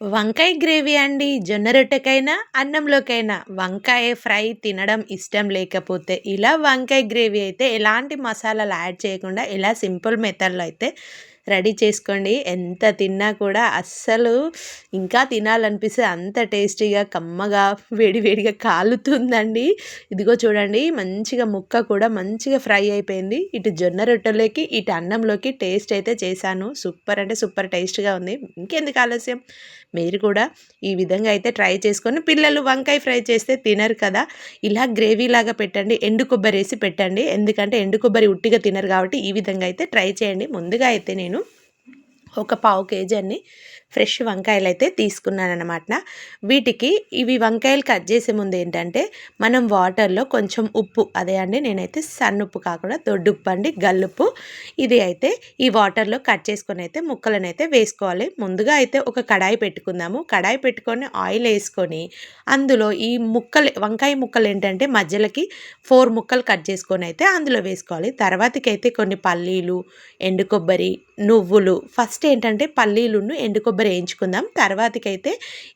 వంకాయ గ్రేవీ అండి. జొన్న రొట్టెకైనా అన్నంలోకైనా వంకాయ ఫ్రై తినడం ఇష్టం లేకపోతే ఇలా వంకాయ గ్రేవీ అయితే ఎలాంటి మసాలాలు యాడ్ చేయకుండా ఇలా సింపుల్ మెథడ్లో అయితే రెడీ చేసుకోండి. ఎంత తిన్నా కూడా అస్సలు ఇంకా తినాలనిపిస్తే అంత టేస్టీగా కమ్మగా వేడివేడిగా కాలుతుందండి. ఇదిగో చూడండి మంచిగా ముక్క కూడా మంచిగా ఫ్రై అయిపోయింది. ఇటు జొన్న రొట్టెలోకి ఇటు అన్నంలోకి టేస్ట్ అయితే చేశాను. సూపర్ అంటే సూపర్ టేస్ట్గా ఉంది. ఇంకెందుకు ఆలస్యం? మీరు కూడా ఈ విధంగా అయితే ట్రై చేసుకొని పిల్లలు వంకాయ ఫ్రై చేస్తే తినరు కదా ఇలా గ్రేవీ లాగా పెట్టండి. ఎండు కొబ్బరి వేసి పెట్టండి. ఎందుకంటే ఎండు కొబ్బరి ఉట్టిగా తినరు కాబట్టి ఈ విధంగా అయితే ట్రై చేయండి. ముందుగా అయితే నేను ఒక పావు కేజీ అన్ని. ఫ్రెష్ వంకాయలు అయితే తీసుకున్నానమాట వీటికి ఇవి వంకాయలు కట్ చేసే ముందు ఏంటంటే మనం వాటర్లో కొంచెం ఉప్పు అదే అండి నేనైతే సన్నుప్పు కాకుండా దొడ్డుప్పు అండి గల్లుప్పు ఇది అయితే ఈ వాటర్లో కట్ చేసుకొని అయితే ముక్కలను అయితే వేసుకోవాలి. ముందుగా అయితే ఒక కడాయి పెట్టుకుందాము. కడాయి పెట్టుకొని ఆయిల్ వేసుకొని అందులో ఈ ముక్కలు వంకాయ ముక్కలు ఏంటంటే మధ్యలోకి ఫోర్ ముక్కలు కట్ చేసుకొని అయితే అందులో వేసుకోవాలి. తర్వాతకైతే కొన్ని పల్లీలు ఎండు కొబ్బరి నువ్వులు. ఫస్ట్ ఏంటంటే పల్లీలును ఎండు కొబ్బరి కొబ్బరి వేయించుకుందాం. తర్వాతకైతే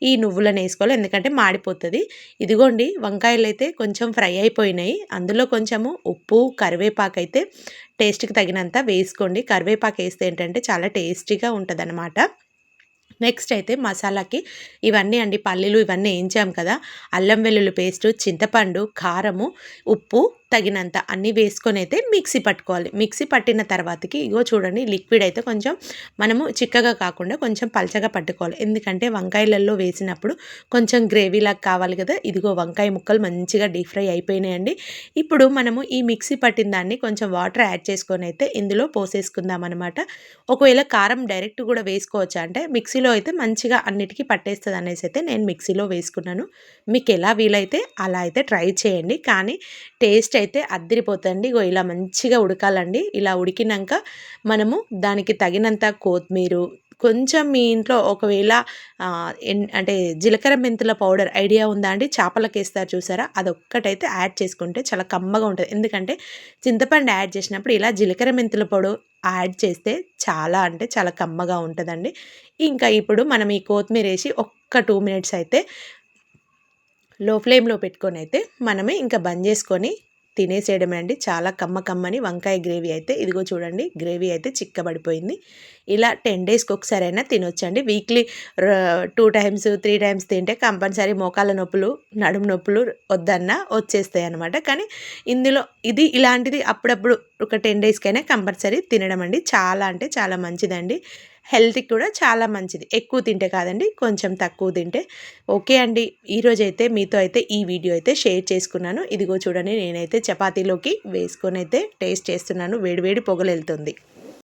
ఈ నువ్వులను వేసుకోవాలి. ఎందుకంటే మాడిపోతుంది. ఇదిగోండి వంకాయలు అయితే కొంచెం ఫ్రై అయిపోయినాయి. అందులో కొంచెము ఉప్పు కరివేపాకు అయితే టేస్ట్కి తగినంత వేసుకోండి. కరివేపాకు వేస్తే ఏంటంటే చాలా టేస్టీగా ఉంటుంది నెక్స్ట్ అయితే మసాలాకి ఇవన్నీ అండి పల్లీలు ఇవన్నీ వేయించాం కదా. అల్లం వెల్లుల్లి పేస్టు చింతపండు కారము ఉప్పు తగినంత అన్నీ వేసుకొని అయితే మిక్సీ పట్టుకోవాలి. మిక్సీ పట్టిన తర్వాతకి ఇగో చూడండి లిక్విడ్ అయితే కొంచెం మనము చిక్కగా కాకుండా కొంచెం పలచగా పట్టుకోవాలి. ఎందుకంటే వంకాయలలో వేసినప్పుడు కొంచెం గ్రేవీలాగా కావాలి కదా. ఇదిగో వంకాయ ముక్కలు మంచిగా డీప్ ఫ్రై అయిపోయినాయండి. ఇప్పుడు మనము ఈ మిక్సీ పట్టిన దాన్ని కొంచెం వాటర్ యాడ్ చేసుకొని అయితే ఇందులో పోసేసుకుందాం అనమాట ఒకవేళ కారం డైరెక్ట్ కూడా వేసుకోవచ్చా అంటే మిక్సీలో అయితే మంచిగా అన్నిటికీ పట్టేస్తుంది అనేసి అయితే నేను మిక్సీలో వేసుకున్నాను. మీకు ఎలా వీలైతే అలా అయితే ట్రై చేయండి. కానీ టేస్ట్ అయితే అద్దరిపోతుంది ఇగో ఇలా మంచిగా ఉడకాలండి. ఇలా ఉడికినాక మనము దానికి తగినంత కొత్తిమీర కొంచెం మీ ఇంట్లో ఒకవేళ అంటే జీలకర్ర మెంతుల పౌడర్ ఐడియా ఉందా అండి? చేపలకు వేస్తారు చూసారా? అదొక్కటైతే యాడ్ చేసుకుంటే చాలా కమ్మగా ఉంటుంది. ఎందుకంటే చింతపండు యాడ్ చేసినప్పుడు ఇలా జీలకర్ర మెంతుల పౌడర్ యాడ్ చేస్తే చాలా అంటే చాలా కమ్మగా ఉంటుందండి. ఇంకా ఇప్పుడు మనం ఈ కొత్తిమీర వేసి ఒక్క టూ మినిట్స్ అయితే లో ఫ్లేమ్లో పెట్టుకొని అయితే మనమే ఇంకా బంద్ చేసుకొని తినేసేయడమే అండి. చాలా కమ్మ కమ్మని వంకాయ గ్రేవీ అయితే ఇదిగో చూడండి గ్రేవీ అయితే చిక్కబడిపోయింది. ఇలా టెన్ డేస్కి ఒకసారి అయినా తినొచ్చండి. Weekly two times three times తింటే కంపల్సరీ మోకాల నొప్పులు నడుము నొప్పులు వద్దన్నా వచ్చేస్తాయి అనమాట కానీ ఇందులో ఇది ఇలాంటిది అప్పుడప్పుడు ఒక టెన్ డేస్కైనా కంపల్సరీ తినడం అండి చాలా అంటే చాలా మంచిదండి. హెల్త్కి కూడా చాలా మంచిది. ఎక్కువ తింటే కాదండి కొంచెం తక్కువ తింటే. ఓకే అండి. ఈరోజు అయితే మీతో అయితే ఈ వీడియో అయితే షేర్ చేసుకున్నాను. ఇదిగో చూడండి నేనైతే చపాతీలోకి వేసుకొని అయితే టేస్ట్ చేస్తున్నాను. వేడివేడి పొగలు వెళ్తుంది.